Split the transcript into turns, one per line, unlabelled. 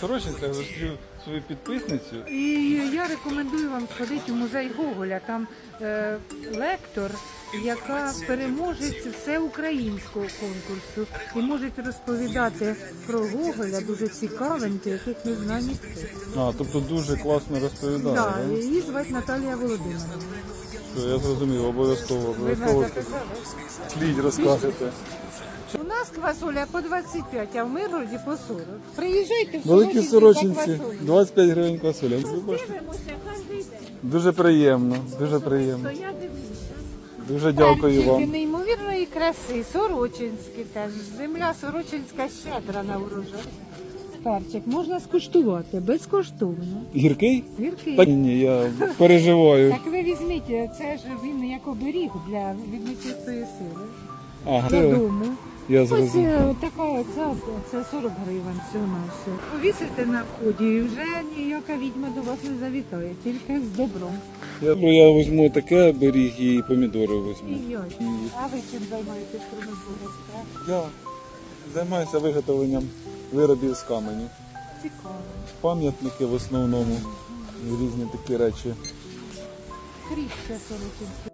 Сорочинця зустрів свою підписницю.
І я рекомендую вам сходити у музей Гоголя. Там е, лектор, яка переможець всеукраїнського конкурсу і може розповідати про Гоголя дуже цікавенько, яких не знає ніхто.
А, тобто дуже класно розповідає.
Да,
да?
її звати Наталія Володимирівна.
Що, я зрозумів, обов'язково, обов'язково слідь розкажете.
У нас квасоля по 25, а в Миргороді по 40. Приїжджайте в
Великі
Сорочинці за
сорочинці,
квасолею.
25 гривень квасоля.
Дивимося, кожен день.
Дуже приємно, дуже приємно.
Я дивлюся.
Дуже дякую
Перчики
вам.
неймовірної краси, сорочинські теж. Земля сорочинська щедра на урожай. Перчик можна скуштувати безкоштовно.
Гіркий?
Гіркий.
Так ні, я переживаю.
Так ви візьміть, це ж він як оберіг для від нечистої сили.
Ага,
Додому.
Я
Ось
зрозумів.
е, така ця, це 40 гривень всього на все. Повісите на вході і вже ніяка відьма до вас не завітає, тільки з добром.
Я, ну, я візьму таке беріг і помідори
І
візьму.
я. А ви чим займаєтесь Бога?
Я займаюся виготовленням виробів з каменю.
Цікаво.
Пам'ятники в основному, різні такі речі.
Кріще сорочинське